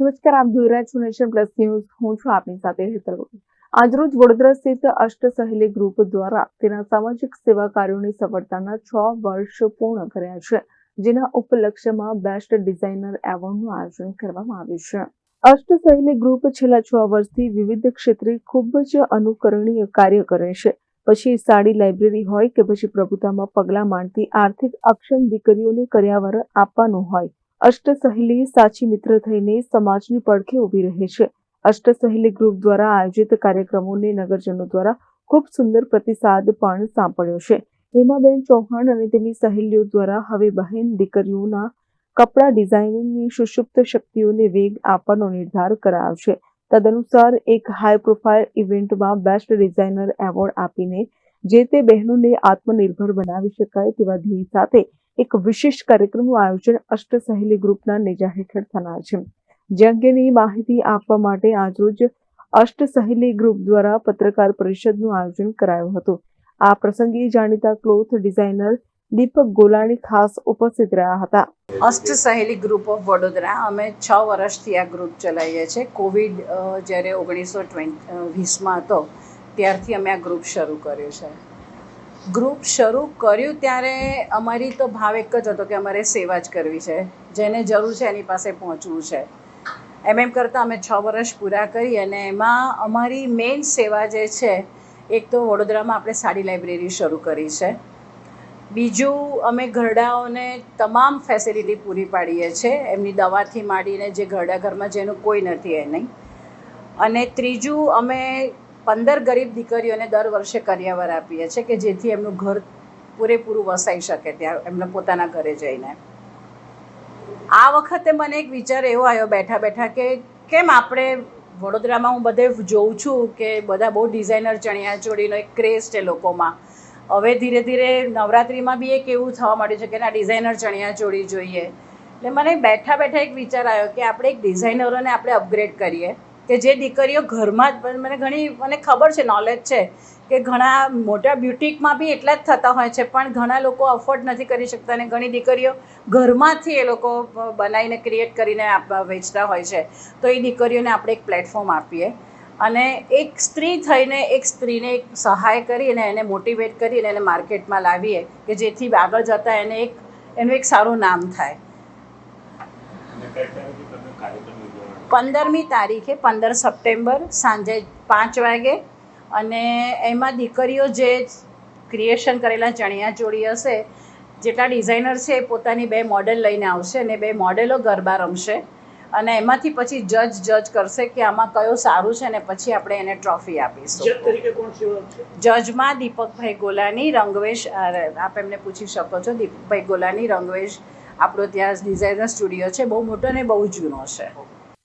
નમસ્કાર, આપ જોઈ રહ્યા છો નેશન પ્લસ ન્યૂઝ. હું છું આપની સાથે હેતલ. આજરોજ વડોદરા સ્થિત અષ્ટ સહેલી ગ્રુપ દ્વારા તેના સામાજિક સેવા કાર્યોની સફળતાના છ વર્ષ પૂર્ણ કર્યા છે, જેના ઉપલક્ષ્યમાં બેસ્ટ ડિઝાઇનર એવોર્ડનું આયોજન કરવામાં આવ્યું છે. અષ્ટ સહેલી ગ્રુપ છેલ્લા છ વર્ષથી વિવિધ ક્ષેત્રે ખૂબ જ અનુકરણીય કાર્ય કરે છે. પછી સાડી લાઇબ્રેરી હોય કે પછી પ્રભુતામાં પગલાં માંડતી આર્થિક અક્ષમ દીકરીઓને કર્યાવર આપવાનું હોય અષ્ટ સહેલી સાચી મિત્ર થઈને સમાજની પડખે ઊભી રહે છે. અષ્ટ સહેલી ગ્રુપ દ્વારા આયોજિત કાર્યક્રમોને નગરજનો દ્વારા ખૂબ સુંદર પ્રતિસાદ પણ સાંપડ્યો છે. હેમાબેન ચૌહાણ અને તેની સહેલીઓ દ્વારા હવે બહેન દીકરીઓના કપડાં ડિઝાઇનિંગની સુષુપ્ત શક્તિઓને વેગ આપવાનો નિર્ધાર કરાયો છે. તદનુસાર એક હાઈ પ્રોફાઇલ ઇવેન્ટમાં બેસ્ટ ડિઝાઇનર એવોર્ડ આપીને જે તે બહેનોને આત્મનિર્ભર બનાવી શકાય તેવા ધ્યેય સાથે એક વિશેષ કાર્યક્રમનું આયોજન અષ્ટ સહેલી ગ્રુપના નેજા હેઠળ થનાર છે. જે અંગેની માહિતી આપવા માટે આજરોજ અષ્ટ સહેલી ગ્રુપ દ્વારા પત્રકાર પરિષદનું આયોજન કરાયું હતું. આ પ્રસંગે જાણીતા ક્લોથ ડિઝાઇનર દીપક ગોલાણી ખાસ ઉપસ્થિત રહ્યા હતા. અષ્ટ સહેલી ગ્રુપ ઓફ વડોદરા. અમે છ વર્ષથી આ ગ્રુપ ચલાવીએ છીએ. કોવિડ જ્યારે ઓગણીસો ટ્વેન્ટ વીસમાં હતો, ત્યારથી અમે આ ગ્રુપ શરૂ કર્યું છે. ગ્રુપ શરૂ કર્યું ત્યારે અમારી તો ભાવ એક જ હતો કે અમારે સેવા જ કરવી છે. જેને જરૂર છે એની પાસે પહોંચવું છે. એમ એમ કરતાં અમે છ વર્ષ પૂરા કરી અને એમાં અમારી મેઇન સેવા જે છે, એક તો વડોદરામાં આપણે સાડી લાઇબ્રેરી શરૂ કરી છે. બીજું અમે ઘરડાઓને તમામ ફેસિલિટી પૂરી પાડીએ છીએ એમની દવાથી માંડીને જે ઘરડા ઘરમાં જેનું કોઈ નથી એ નહીં. અને ત્રીજું અમે પંદર ગરીબ દીકરીઓને દર વર્ષે કરિયાવર આપીએ છીએ કે જેથી એમનું ઘર પૂરેપૂરું વસાઈ શકે ત્યાં એમને પોતાના ઘરે જઈને. આ વખતે મને એક વિચાર એવો આવ્યો બેઠા બેઠા કે કેમ આપણે વડોદરામાં હું બધે જોઉં છું કે બધા બહુ ડિઝાઇનર ચણિયા ચોળીનો એક ક્રેઝ છે લોકોમાં. હવે ધીરે ધીરે નવરાત્રિમાં બી એક એવું થવા માંડ્યું છે કે ના ડિઝાઇનર ચણિયા ચોળી જોઈએ. એટલે મને બેઠા બેઠા એક વિચાર આવ્યો કે આપણે એક ડિઝાઇનરોને આપણે અપગ્રેડ કરીએ. કે જે દીકરીઓ ઘરમાં જ, મને ઘણી, મને ખબર છે નોલેજ છે, કે ઘણા મોટા બ્યુટિકમાં બી એટલા જ થતા હોય છે, પણ ઘણા લોકો અફોર્ડ નથી કરી શકતા અને ઘણી દીકરીઓ ઘરમાંથી એ લોકો બનાવીને ક્રિએટ કરીને વેચતા હોય છે. તો એ દીકરીઓને આપણે એક પ્લેટફોર્મ આપીએ. અને એક સ્ત્રી થઈને એક સ્ત્રીને એક સહાય કરી અને એને મોટિવેટ કરી અને એને માર્કેટમાં લાવીએ, કે જેથી આગળ જતાં એને એક, એનું એક સારું નામ થાય અને કઈ તારીખે તમે કાર્યક્રમ ઉજવવાનો પંદરમી તારીખે પંદર સપ્ટેમ્બર સાંજે પાંચ વાગે. અને એમાં દીકરીઓ જે ક્રિએશન કરેલા ચણિયા ચોળી હશે જેટલા ડિઝાઇનર છે એ પોતાની બે મોડેલ લઈને આવશે અને બે મોડેલો ગરબા રમશે. અને એમાંથી પછી જજ જજ કરશે કે આમાં કયો સારું છે અને પછી આપણે એને ટ્રોફી આપીશું. જજમાં દીપકભાઈ ગોલાની રંગવેશ આપ એમને પૂછી શકો છો. દીપકભાઈ ગોલાની રંગવેશ આપણો ત્યાં ડિઝાઇનર સ્ટુડિયો છે. બહુ મોટો ને બહુ જૂનો છે.